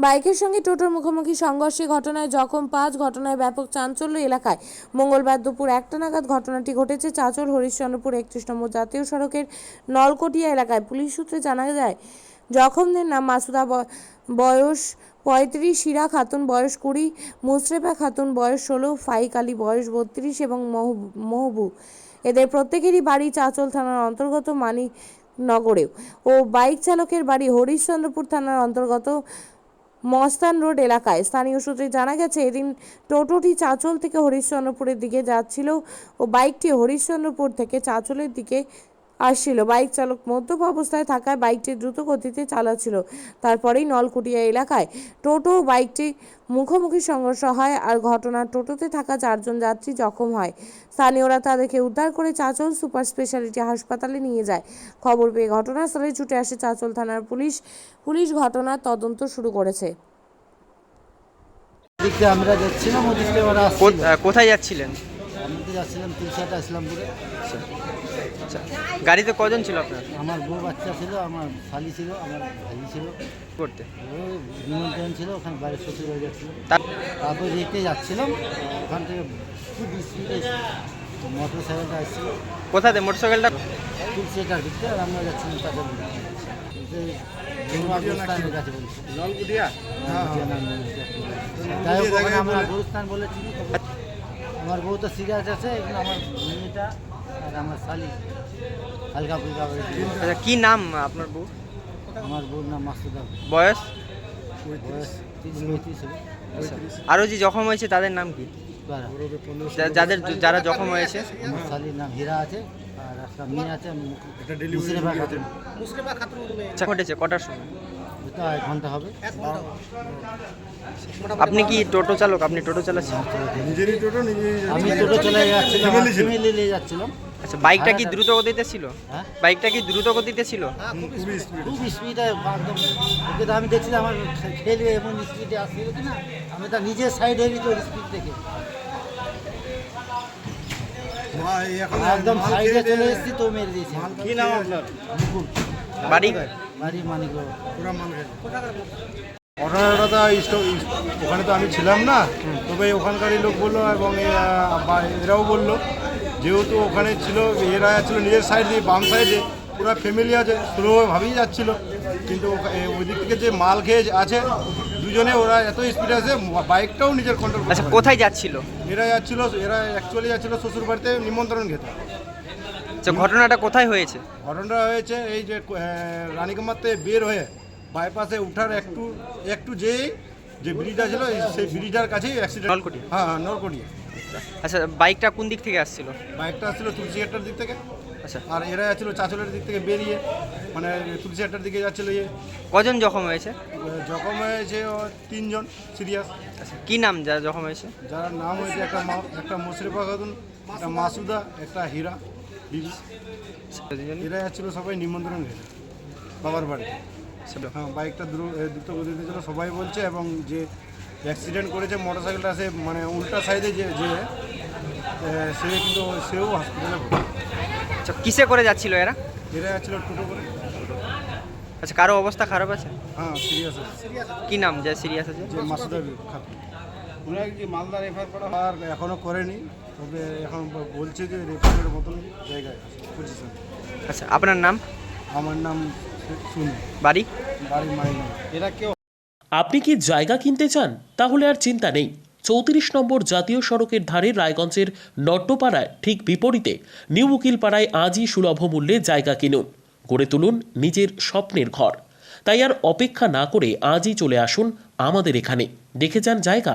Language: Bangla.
বাইকের সঙ্গে টোটোর মুখোমুখি সংঘর্ষে ঘটনায় জখম পাঁচ, ঘটনায় ব্যাপক চাঞ্চল্য এলাকায়। মঙ্গলবার দুপুর একটা নাগাদ ঘটনাটি ঘটেছে চাচল, হরিশ্চন্দ্রপুর একত্রিশ নম্বর জাতীয় সড়কের নলকটিয়া এলাকায়। পুলিশ সূত্রে জানা যায়, জখমদের নাম মাসুদা বয়স পঁয়ত্রিশ, শিরা খাতুন বয়স কুড়ি মুসরেফা খাতুন বয়স ষোলো, ফাইক আলী বয়স বত্রিশ এবং মহবু- এদের প্রত্যেকেরই বাড়ি চাঁচল থানার অন্তর্গত মানিকনগরেও। ও বাইক চালকের বাড়ি হরিশ্চন্দ্রপুর থানার অন্তর্গত মস্তান রোড এলাকায়। স্থানীয় সূত্রে জানা গেছে, এদিন টোটোটি চাঁচল থেকে হরিশ্চন্দ্রপুরের দিকে যাচ্ছিল ও বাইকটি হরিশ্চন্দ্রপুর থেকে চাঁচলের দিকে আসছিল। বাইক চালক মদ্যপ অবস্থায় থাকায় বাইকটি দ্রুত গতিতে চালাচ্ছিল। তারপরেই নলকুটিয়া এলাকায় টোটো ও বাইকটি মুখোমুখি সংঘর্ষ হয় আর ঘটনার টোটোতে থাকা চারজন যাত্রী জখম হয়। স্থানীয়রা তাদেরকে উদ্ধার করে চাঁচল সুপার স্পেশালিটি হাসপাতালে নিয়ে যায়। খবর পেয়ে ঘটনাস্থলে ছুটে আসে চাঁচল থানার পুলিশ। পুলিশ ঘটনার তদন্ত শুরু করেছে। আমরা যাচ্ছিলাম কোথায় যাচ্ছিলেন? আমি তো যাচ্ছিলাম তুলসাটা ইসলামপুরে আচ্ছা গাড়িতে কজন ছিল আপনার? আমার বউ বাচ্চা ছিল আমার শালি ছিল আমার ভাই ছিল। করতে। নিমন্ত্রণ ছিল ওখানে বাড়ির শ্বশুর হয়ে যাচ্ছিল তার তারপর রেখে যাচ্ছিলাম ওখান থেকে খুব স্পিডে মোটর সাইকেলটা আসছিল। কোথাতে মোটরসাইকেলটা তুলসিটার দিকতে আর আমরা যাচ্ছিলাম তাদের গরুস্থানের কাছে বলছি। নলকুটিয়া নলকুটিয়া নাম বলেছে। যাই হোক ওখানে আমরা গরুস্থান বলেছি। আমার বউ তো সিরিয়াস আছে এখানে আমার মেয়েটা আর আমার শালি। হালকা ফুলকা আচ্ছা কি নাম আপনার বউ? আমার বউর নাম মাসুদা বয়স? বয়স তিরিশ পঁয়ত্রিশ হবে। আরও যে জখম হয়েছে তাদের নাম কি? যাদের যারা জখম হয়েছে? আমার শালির নাম হীরা আছে আর একটা মেয়ে আছে আচ্ছা ঘটেছে কটার সময়? এটা এক ঘণ্টা হবে। আপনি কি টোটো চালক? আপনি টোটো চালাচ্ছেন? নিজেরই টোটো নিজেই আমি টোটো চলে যাচ্ছিলাম নিয়ে যাচ্ছিলাম। আচ্ছা বাইকটা কি দ্রুত গতিতে ছিল? হ্যাঁ? বাইকটা কি দ্রুত গতিতে ছিল? স্পিড খুব স্পিডে একদম ওকে তো আমি দেখছিলাম আমার খেলবে এমন স্পিডে আসছিল কি না আমি তার নিজের সাইড হয়ে গেছি ওর স্পিড থেকে একদম সাইডে চলে এসেছি তো মেরে দিয়েছি। কি নাম আপনার? বাড়ি? বাড়ি মানিক পুরা মাল ঘটনাটা ওখানে তো আমি ছিলাম না তবে ওখানকারই লোক বলল এবং এরাও বলল যেহেতু ওখানে ছিল এরা ছিল নিজের সাইড দিয়ে বাম সাইডে পুরো ফ্যামিলি আছে স্লোভাবেই যাচ্ছিল কিন্তু ওই দিক থেকে যে মাল খেয়ে আছে দুজনে ওরা এত স্পিড আছে বাইকটাও নিজের কন্ট্রোল আচ্ছা কোথায় যাচ্ছিল? এরা যাচ্ছিল এরা অ্যাকচুয়ালি যাচ্ছিল শ্বশুর বাড়িতে নিমন্ত্রণ খেতে। আচ্ছা ঘটনাটা কোথায় হয়েছে? ঘটনাটা হয়েছে এই যে রানীকুমারতে বের হয়ে বাইপাসে উঠার একটু একটু যেই যে ব্রিজটা ছিল সেই ব্রিজটার কাছেই অ্যাক্সিডেন্ট নলকুটি? হ্যাঁ হ্যাঁ নলকুটি। আচ্ছা বাইকটা কোন দিক থেকে আসছিল? বাইকটা আসছিল তুলসিঘাটার দিক থেকে। আচ্ছা। আর এরা যাচ্ছিল চাঁচলের দিক থেকে বেরিয়ে মানে তুলসিঘাটার দিকে যাচ্ছিল ইয়ে। কজন জখম হয়েছে? জখম হয়েছে তিনজন সিরিয়াস। আচ্ছা কি নাম যারা জখম হয়েছে? যার নাম হয়েছে একটা একটা মুশরিফা খাতুন একটা মাসুদা একটা হীরা। এরা যাচ্ছিল সবাই নিমন্ত্রণ বাবার বাড়ি। হ্যাঁ বাইকটা দ্রুত গতিতে ছিল সবাই বলছে এবং যে অ্যাক্সিডেন্ট করেছে মোটর সাইকেলটা সে মানে উল্টা সাইডে যে যে সে কিন্তু সেও হসপিটালে আচ্ছা কিসে করে যাচ্ছিল এরা? এরা যাচ্ছিল টোটো করে। আচ্ছা কারও অবস্থা খারাপ আছে? হ্যাঁ সিরিয়াস আছে। কি নাম যে সিরিয়াস আছে? যে মাসুদা খাতুন। কি মালদা রেফার করা আর এখনও করেনি তবে এখন বলছে যে রেফারের মতন জায়গায় পজিশন আচ্ছা আপনার নাম? আমার নাম শুনি বাড়ি? বাড়ি মাইনা এরা কেউ আপনি কি জায়গা কিনতে চান? তাহলে আর চিন্তা নেই। চৌত্রিশ নম্বর জাতীয় সড়কের ধারে রায়গঞ্জের নট্টপাড়ায় ঠিক বিপরীতে নিউ উকিলপাড়ায় আজই সুলভ মূল্যে জায়গা কিনুন। গড়ে তুলুন নিজের স্বপ্নের ঘর। তাই আর অপেক্ষা না করে আজই চলে আসুন আমাদের এখানে। দেখে যান জায়গা।